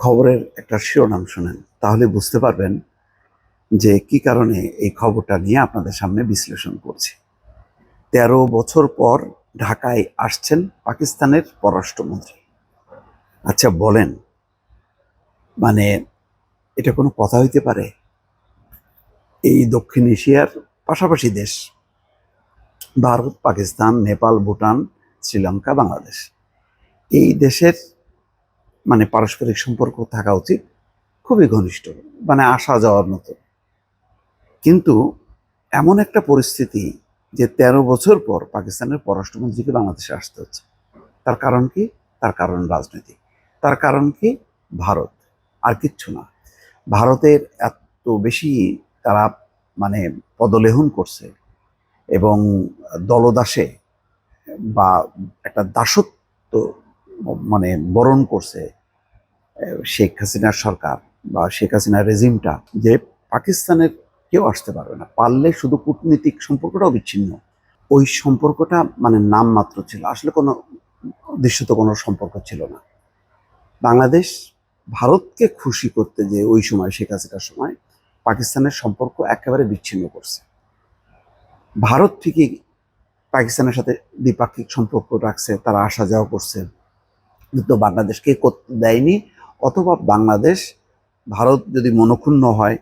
খবরের একটা শিরোনাম শোনেন, তাহলে বুঝতে পারবেন যে কি কারণে এই খবরটা নিয়ে আপনাদের সামনে বিশ্লেষণ করছি। তেরো বছর পর ঢাকায় আসছেন পাকিস্তানের পররাষ্ট্রমন্ত্রী আচ্ছা বলেন মানে এটা কোনো কথা হইতে পারে? এই দক্ষিণ এশিয়ার পাশাপাশি দেশ, ভারত, পাকিস্তান, নেপাল, ভুটান, শ্রীলঙ্কা, বাংলাদেশ, এই দেশের মানে পারস্পরিক সম্পর্ক থাকা উচিত, খুবই ঘনিষ্ঠ মানে আসা যাওয়ার মতো। কিন্তু এমন একটা পরিস্থিতি যে তেরো বছর পর পাকিস্তানের পররাষ্ট্রমন্ত্রীকে বাংলাদেশে আসতে হচ্ছে। তার কারণ কি? তার কারণ রাজনীতি তার কারণ কি? ভারত। আর কিচ্ছু না। ভারতের এত বেশি তারা মানে পদলেহন করছে এবং দলদাসে বা একটা দাসত্ব মানে বরণ করছে শেখ হাসিনার সরকার বা শেখ হাসিনার রেজিমটা যে পাকিস্তানের কেউ আসতে পারবে না। পারলে শুধু কূটনীতিক সম্পর্কটাও বিচ্ছিন্ন। ওই সম্পর্কটা মানে নামমাত্র ছিল। আসলে কোনো দৃশ্যত কোনো সম্পর্ক ছিল না। বাংলাদেশ ভারতকে খুশি করতে যে ওই সময়, শেখ হাসিনার সময় পাকিস্তানের সম্পর্ক একেবারে বিচ্ছিন্ন করছে। ভারত ঠিকই পাকিস্তানের সাথে দ্বিপাক্ষিক সম্পর্ক রাখছে, তারা আসা যাওয়া করছে। কিন্তু বাংলাদেশকে দেয়নি। অথবা বাংলাদেশ, ভারত যদি মনক্ষুণ্ণ হয়,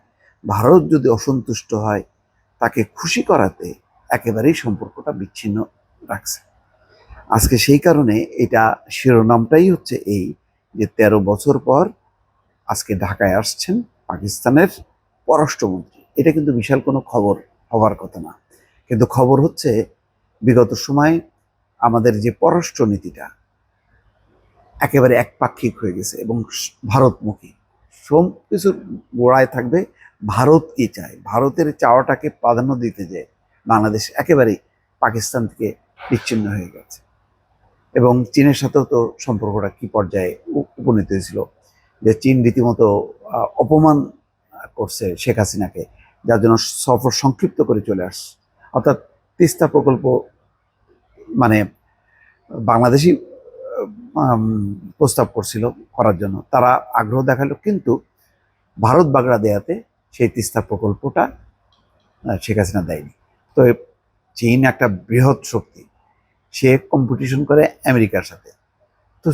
ভারত যদি অসন্তুষ্ট হয়, তাকে খুশি করাতে একেবারেই সম্পর্কটা বিচ্ছিন্ন রাখছে। আজকে সেই কারণে এটা শিরোনামটাই হচ্ছে এই যে তেরো বছর পর আজকে ঢাকায় আসছেন পাকিস্তানের পররাষ্ট্রমন্ত্রী। এটা কিন্তু বিশাল কোনো খবর হওয়ার কথা না। কিন্তু খবর হচ্ছে, বিগত সময় আমাদের যে পররাষ্ট্র নীতিটা একেবারে একপাক্ষিক হয়ে গেছে এবং ভারতমুখী। সব কিছুর গোড়ায় থাকবে, ভারত কি চায়? ভারতের চাওয়াটাকে প্রাধান্য দিতে যে বাংলাদেশ একেবারেই পাকিস্তান থেকে বিচ্ছিন্ন হয়ে গেছে। এবং চীনের সাথেও তো সম্পর্কটা কি পর্যায়ে উপনীত হয়েছিল যে চীন রীতিমতো অপমান করছে শেখ হাসিনাকে, যার জন্য সফর সংক্ষিপ্ত করে চলে আস, অর্থাৎ তিস্তা প্রকল্প মানে বাংলাদেশি প্রস্তাব করছিল করার জন্য। তারা আগ্রহ দেখাল, কিন্তু ভারত বাগড়া দেয়াতে সেই তিস্তা প্রকল্পটা শেখ হাসিনা দেয়নি। তো চীন একটা বৃহৎ শক্তি, সে কম্পিটিশন করে আমেরিকার সাথে। তো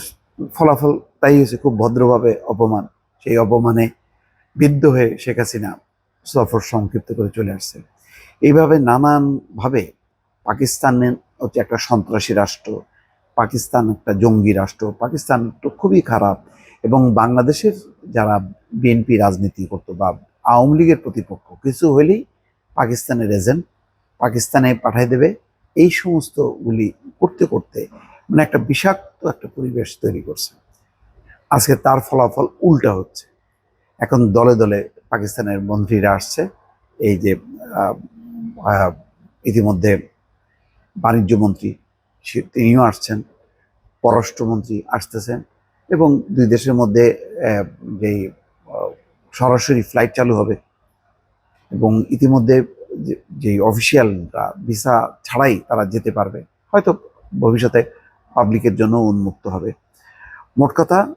ফলাফল তাই হয়েছে, খুব ভদ্রভাবে অপমান। সেই অপমানে বিদ্ধ হয়ে শেখ হাসিনা সফর সংক্ষিপ্ত করে চলে আসছে। এইভাবে নানানভাবে পাকিস্তানের হচ্ছে একটা সন্ত্রাসী রাষ্ট্র পাকিস্তান একটা জঙ্গি রাষ্ট্র। পাকিস্তান তো খুবই খারাপ এবং বাংলাদেশের যারা বিএনপি রাজনীতি করতো বা আওয়ামী লীগের প্রতিপক্ষ, কিছু হলেই পাকিস্তানের এজেন্ট পাকিস্তানে পাঠাই দেবে। এই সমস্তগুলি করতে করতে মানে একটা বিষাক্ত একটা পরিবেশ তৈরি করছে। আজকে তার ফলাফল উল্টা হচ্ছে। এখন দলে দলে পাকিস্তানের মন্ত্রীরা আসছে। এই যে ইতিমধ্যে বাণিজ্য মন্ত্রী সে- তিনিও আসছেন, পররাষ্ট্রমন্ত্রী আসতেছেন এবং দুই দেশের মধ্যে যেই সরাসরি ফ্লাইট চালু হবে এবং ইতিমধ্যে যে- অফিসিয়ালরা ভিসা ছাড়াই তারা যেতে পারবে, হয়তো ভবিষ্যতে পাবলিকের জন্য উন্মুক্ত হবে। মোট কথা,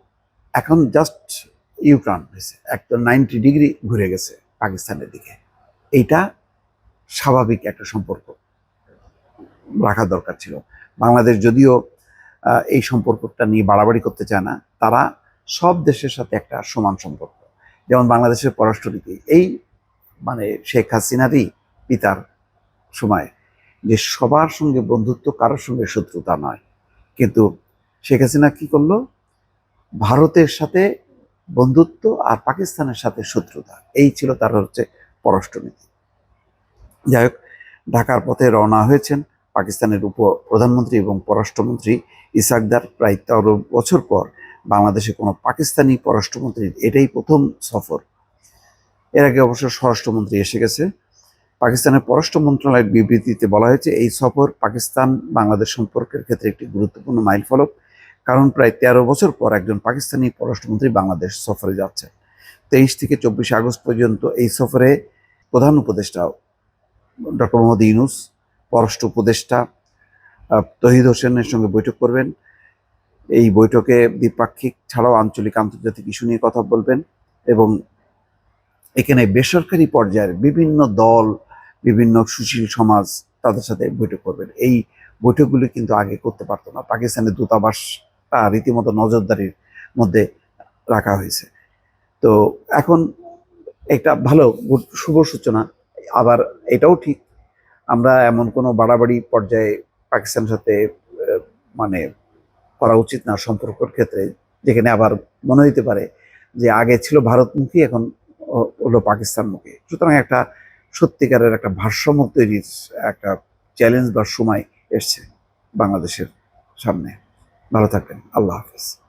এখন জাস্ট ইউক্রান হয়েছে একদম নাইনটি ডিগ্রি ঘুরে গেছে পাকিস্তানের দিকে। এইটা স্বাভাবিক একটা সম্পর্ক রাখা দরকার ছিল। বাংলাদেশ যদিও এই সম্পর্কটা নিয়ে বাড়াবাড়ি করতে চায় না, তারা সব দেশের সাথে একটা সমান সম্পর্ক। যেমন বাংলাদেশের পররাষ্ট্রনীতি, এই মানে শেখ হাসিনারই পিতার সময় যে সবার সঙ্গে বন্ধুত্ব, কারোর সঙ্গে শত্রুতা নয়। কিন্তু শেখ হাসিনা কি করল? ভারতের সাথে বন্ধুত্ব আর পাকিস্তানের সাথে শত্রুতা, এই ছিল তার হচ্ছে পররাষ্ট্রনীতি। যাই হোক, ঢাকার পথে রওনা হয়েছেন। পাকিস্তানের উপ প্রধানমন্ত্রী এবং পররাষ্ট্রমন্ত্রী ইসাকদার প্রায় তেরো বছর পর বাংলাদেশে কোনো পাকিস্তানি পররাষ্ট্রমন্ত্রীর এটাই প্রথম সফর। এর আগে অবশ্য স্বরাষ্ট্রমন্ত্রী এসে গেছে। পাকিস্তানের পররাষ্ট্র মন্ত্রণালয়ের বিবৃতিতে বলা হয়েছে, এই সফর পাকিস্তান বাংলাদেশ সম্পর্কের ক্ষেত্রে একটি গুরুত্বপূর্ণ মাইলফলক, কারণ প্রায় তেরো বছর পর একজন পাকিস্তানি পররাষ্ট্রমন্ত্রী বাংলাদেশ সফরে যাচ্ছেন। তেইশ থেকে চব্বিশে আগস্ট পর্যন্ত এই সফরে প্রধান উপদেষ্টা ডক্টর মোহাম্মদ ইউনুস পররাষ্ট্র উপদেষ্টা তহিদ হোসেনের সঙ্গে বৈঠক করবেন। এই বৈঠকে দ্বিপাক্ষিক ছাড়াও আঞ্চলিক আন্তর্জাতিক ইস্যু নিয়ে কথা বলবেন এবং এখানে বেসরকারি পর্যায়ের বিভিন্ন দল, বিভিন্ন সুশীল সমাজ তাদের সাথে বৈঠক করবেন। এই বৈঠকগুলি কিন্তু আগে করতে পারতো না। পাকিস্তানের দূতাবাসটা রীতিমতো নজরদারির মধ্যে রাখা হয়েছে। তো এখন একটা ভালো শুভ সূচনা। আবার এটাও ঠিক আমরা এমন কোনো বাড়াবাড়ি পর্যায়ে পাকিস্তানের সাথে মানে করা উচিত না সম্পর্কের ক্ষেত্রে, যেখানে আবার মনে হইতে পারে যে আগে ছিল ভারতমুখী, এখন হলো পাকিস্তানমুখী। সুতরাং একটা সত্যিকারের একটা ভারসাম্য তৈরির একটা চ্যালেঞ্জ বা সময় এসছে বাংলাদেশের সামনে। ভালো থাকবেন। আল্লাহ হাফিজ।